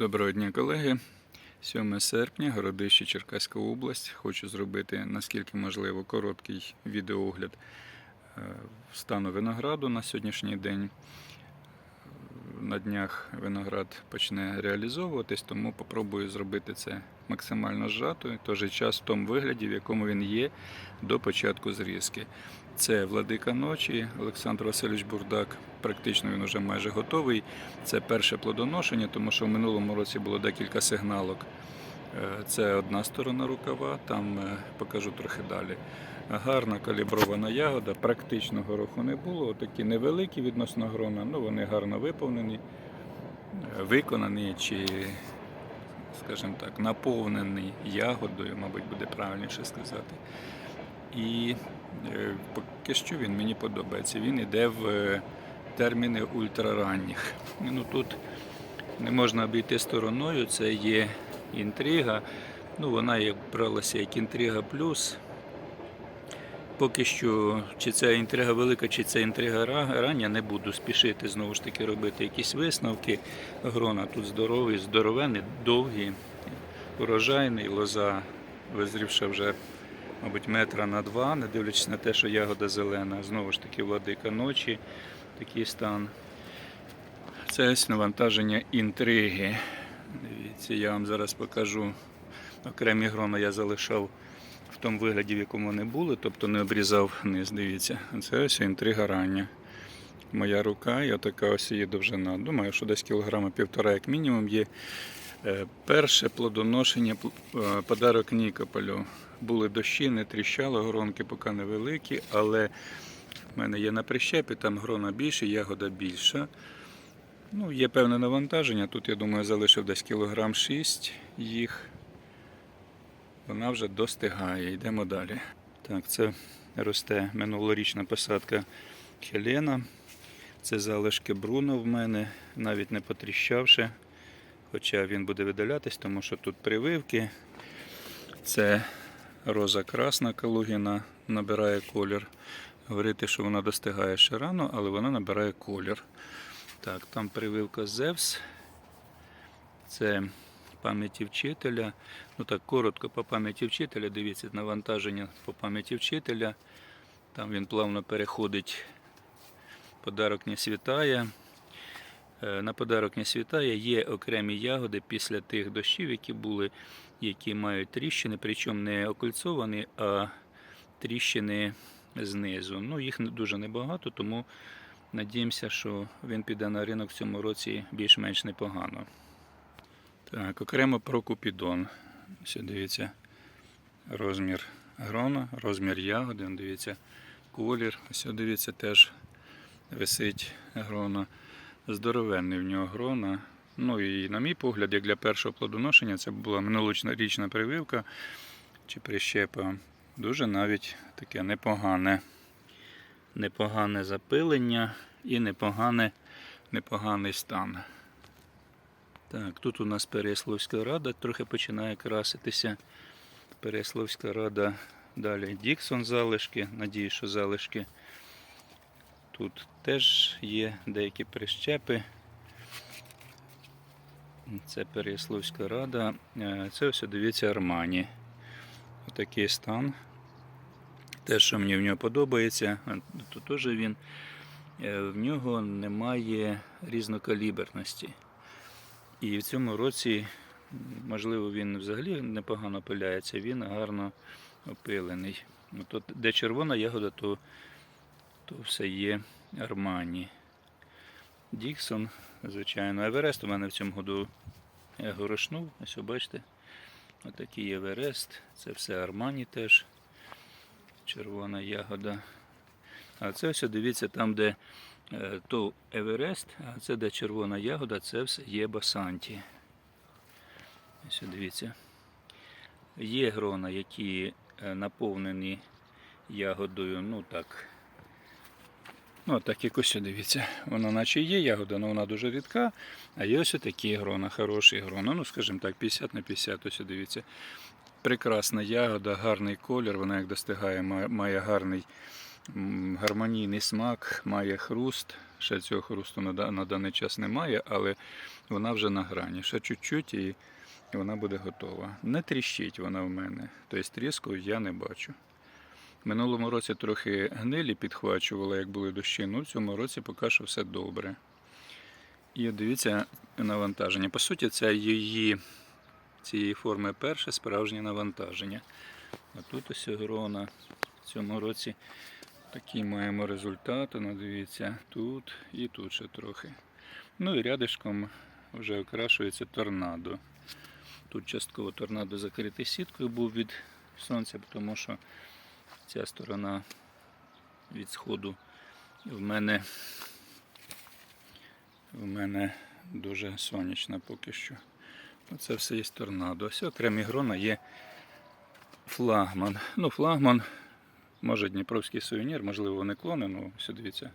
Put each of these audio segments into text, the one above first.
Доброго дня, колеги. 7 серпня, Городище, Черкаська область. Хочу зробити наскільки можливо короткий відеоогляд е, стану винограду на сьогоднішній день. На днях виноград почне реалізовуватись, тому попробую зробити це максимально зжато, той же час в тому вигляді, в якому він є до початку зрізки. Це Владика ночі, Олександр Васильович Бурдак. Практично він вже майже готовий. Це перше плодоношення, тому що в минулому році було декілька сигналок. Е, Це одна сторона рукава, там е, покажу трохи далі. Гарна калібрована ягода, практично гороху не було. Такі невеликі відносно грона, ну вони гарно виповнені, е, виконані чи, скажімо так, наповнені ягодою, мабуть, буде правильніше сказати. І е, поки що він мені подобається. Він йде в е, терміни ультраранніх. Ну, тут не можна обійти стороною, це є інтрига. Ну, вона як бралася як інтрига плюс. Поки що, чи це інтрига велика, чи це інтрига рання, не буду спішити знову ж таки робити якісь висновки. Грона тут здоровий, здоровенний, довгий, урожайний, лоза визрівша вже, мабуть, метра на два, не дивлячись на те, що ягода зелена. Знову ж таки, владика ночі, такий стан. Це навантаження інтриги. Дивіться, я вам зараз покажу. Окремі грона я залишав тому вигляді, в якому вони були, тобто не обрізав низ. Дивіться, це ось інтрига рання. Моя рука і така ось її довжина. Думаю, що десь кілограма півтора, як мінімум, є. Е, Перше плодоношення е, подарок Нікополю. Були дощі, не тріщало, горонки поки невеликі, але в мене є на прищепі, там грона більше, ягода більша. Ну, є певне навантаження. Тут, я думаю, залишив десь кілограм 6 їх. Вона вже достигає. Йдемо далі. Так, це росте минулорічна посадка Хелена. Це залишки Бруно в мене, навіть не потріщавши. Хоча він буде видалятись, тому що тут прививки. Це роза красна Калугіна набирає колір. Говорити, що вона достигає ще рано, але вона набирає колір. Так, там прививка Зевс. Це пам'яті вчителя. Ну так, коротко по пам'яті вчителя. Дивіться, навантаження по пам'яті вчителя. Там він плавно переходить. Подарок не світає. Е, На подарок не світає є окремі ягоди після тих дощів, які були, які мають тріщини, причому не окольцовані, а тріщини знизу. Ну, їх дуже небагато, тому надіємося, що він піде на ринок в цьому році більш-менш непогано. Так, окремо про купідон. Ось дивіться розмір грона, розмір ягоди, дивіться колір. Ось дивіться теж висить грона. Здоровенний в нього грона. Ну і на мій погляд, як для першого плодоношення, це була минулорічна прививка чи прищепа. Дуже навіть таке непогане. Непогане запилення і непогане, непоганий стан. Так, тут у нас Переяславська рада трохи починає краситися. Переяславська рада, далі Діксон залишки. Надію, що залишки. Тут теж є деякі прищепи. Це Переяславська рада. Е, Це ось дивіться Армані. Отакий стан. Те, що мені в нього подобається, тут теж він. е, В нього немає різнокаліберності. І в цьому році, можливо, він взагалі непогано пиляється, він гарно опилений. Тут, де червона ягода, то, то все є Армані. Діксон, звичайно. Еверест у мене в цьому году горошнув. Ось бачите. Отакий Еверест. Це все Армані теж. Червона ягода. А це ось дивіться там, де то Еверест, це де червона ягода, це все є Басанті. Ось дивіться. Є грона, які е, наповнені ягодою, ну так. Ну, так якось дивіться. Вона наче є ягода, але вона дуже рідка. А є ось такі грона, хороші грона. Ну, скажімо так, 50 на 50, ось дивіться. Прекрасна ягода, гарний колір, вона як достигає, має- гарний гармонійний смак, має хруст. Ще цього хрусту на, даний час немає, але вона вже на грані. Ще чуть-чуть і вона буде готова. Не тріщить вона в мене, тобто тріску я не бачу. Минулому році трохи гнилі підхвачувала, як були дощі, ну в цьому році поки що все добре. І дивіться навантаження. По суті, це її цієї форми перше справжнє навантаження. А тут ось грона в цьому році такий маємо результат. Ну, дивіться, тут і тут ще трохи. Ну і рядишком вже окрашується торнадо. Тут частково торнадо закритий сіткою був від сонця, тому що ця сторона від сходу в мене, в мене дуже сонячна поки що. Це все є торнадо. Ось окремі грона є флагман. Ну, флагман, може Дніпровський сувенір, можливо, не клони, ну все дивіться.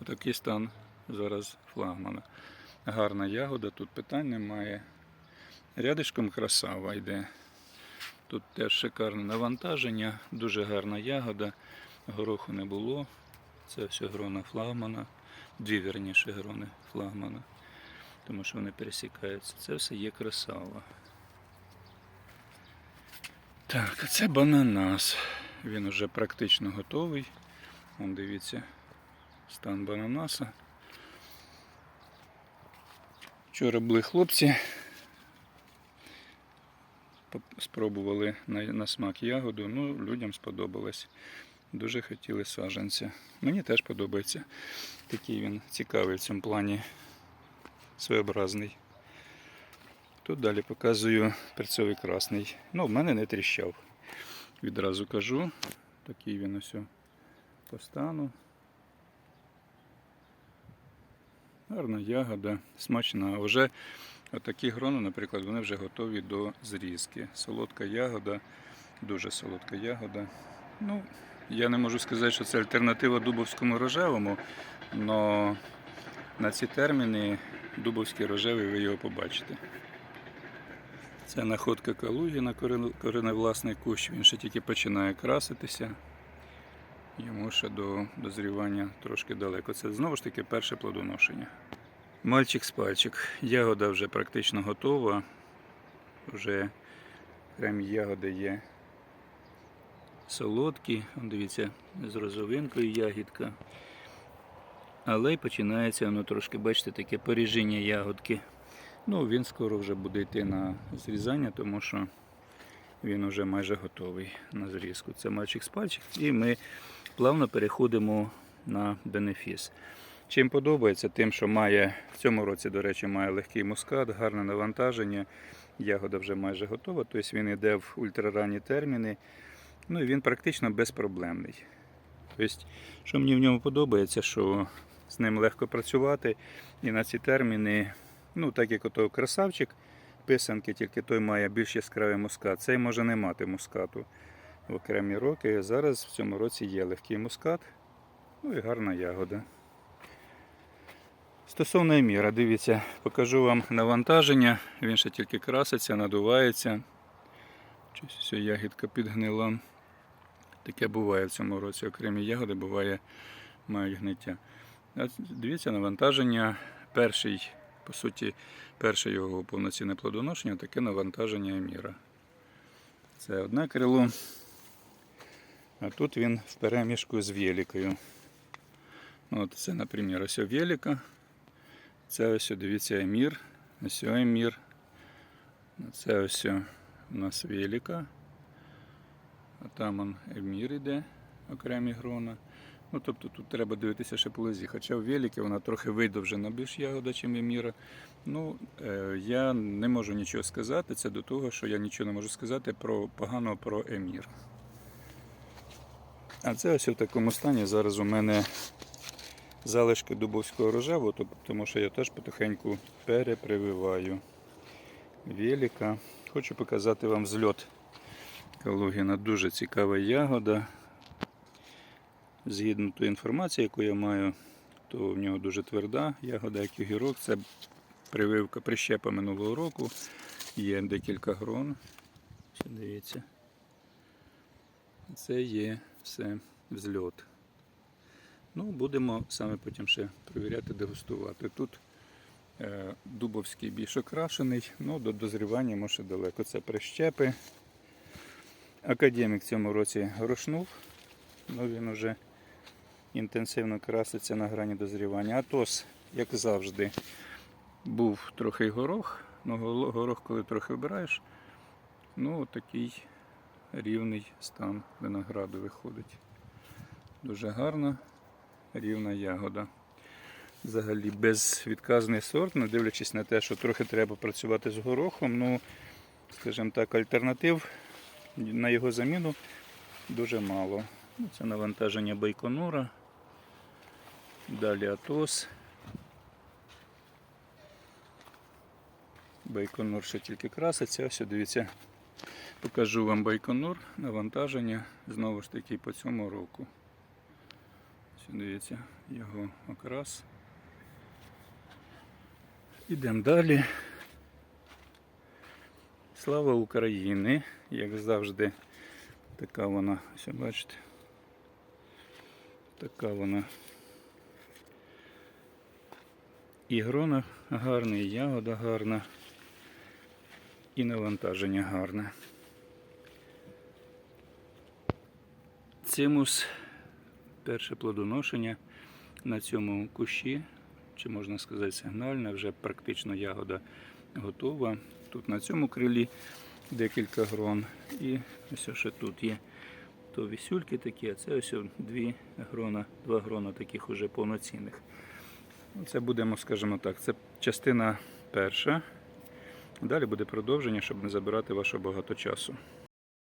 Отакий стан зараз флагмана. Гарна ягода, тут питань немає. Рядишком красава йде. Тут теж шикарне навантаження, дуже гарна ягода, гороху не було. Це все грона флагмана, дві вірніше грони флагмана, тому що вони пересікаються. Це все є красава. Так, це бананас. Він уже практично готовий. Вон дивіться, стан бананаса. Вчора були хлопці, спробували на, на смак ягоду. Ну, людям сподобалось. Дуже хотіли саджанця. Мені теж подобається. Такий він цікавий в цьому плані, своєобразний. Тут далі показую перцовий красний. Ну, в мене не тріщав. Відразу кажу. Такий він ось по стану. Гарна ягода, смачна. Вже отакі грони, наприклад, вони вже готові до зрізки. Солодка ягода, дуже солодка ягода. Ну, я не можу сказати, що це альтернатива дубовському рожевому, але на ці терміни дубовський рожевий ви його побачите. Це находка Калугіна, корен- кореневласний кущ, він ще тільки починає краситися. Йому ще до дозрівання трошки далеко. Це знову ж таки перше плодоношення. Мальчик з пальчик. Ягода вже практично готова. Вже прям ягоди є солодкі. Дивіться, з розовинкою ягідка. Але починається воно трошки, бачите, таке поріження ягодки. Ну, він скоро вже буде йти на зрізання, тому що він вже майже готовий на зрізку. Це мальчик з пальчик. І ми плавно переходимо на бенефіс. Чим подобається, тим, що має в цьому році, до речі, має легкий мускат, гарне навантаження. Ягода вже майже готова, тобто він йде в ультраранні терміни. Ну і він практично безпроблемний. Тобто, що мені в ньому подобається, що з ним легко працювати. І на ці терміни, ну так як ото красавчик, писанки, тільки той має більш яскравий мускат. Цей може не мати мускату в окремі роки. Зараз в цьому році є легкий мускат, ну і гарна ягода. Стосовно еміра, дивіться, покажу вам навантаження. Він ще тільки краситься, надувається. Щось ось ягідка підгнила. Таке буває в цьому році. Окремі ягоди буває, мають гниття. Дивіться, навантаження. Перший, по суті, перше його повноцінне плодоношення таке навантаження еміра. Це одне крило. А тут він в перемішку з вєлікою. От це, наприклад, ось вєліка. Це ось, дивіться, емір. Ось емір. Це ось у нас вєліка. А там он емір іде, окремі грона. Ну, тобто тут треба дивитися ще по лозі. Хоча в Веліки вона трохи видовжена більш ягода, ніж еміра. Ну, е, я не можу нічого сказати. Це до того, що я нічого не можу сказати про поганого про емір. А це ось в такому стані. Зараз у мене залишки дубовського тоб- тому що я теж потихеньку перепрививаю. Веліка. Хочу показати вам зльот Калугіна. Дуже цікава ягода. Згідно тої інформації, яку я маю, то в нього дуже тверда ягода, як і гірок. Це прививка прищепа минулого року. Є декілька грон. Дивіться. Це є все взльот. Ну, будемо саме потім ще перевіряти, дегустувати. Тут е, дубовський більш окрашений, ну до дозрівання може далеко. Це прищепи. Академік в цьому році грошнув, ну він вже інтенсивно краситься на грані дозрівання. Атос, як завжди, був трохи горох. Ну, горох, коли трохи вбираєш, ну такий рівний стан винограду виходить. Дуже гарна, рівна ягода. Взагалі безвідказний сорт, не дивлячись на те, що трохи треба працювати з горохом. Ну, скажімо так, альтернатив на його заміну дуже мало. Це навантаження байконура. Далі Атос. Байконур ще тільки краситься. Ось дивіться, покажу вам байконур, навантаження знову ж таки по цьому року. Ось дивіться, його окрас. Ідемо далі. Слава Україні! Як завжди, така вона, ось бачите, така вона. І грона гарна, і ягода гарна, і навантаження гарне. Цимус перше плодоношення на цьому кущі, чи можна сказати сигнальне, вже практично ягода готова. Тут на цьому крилі декілька грон. І ось ще тут є то вісюльки такі, а це ось дві грона, два грона таких уже повноцінних. Ну, Це будемо, скажімо так, це частина перша. Далі буде продовження, щоб не забирати вашого багато часу.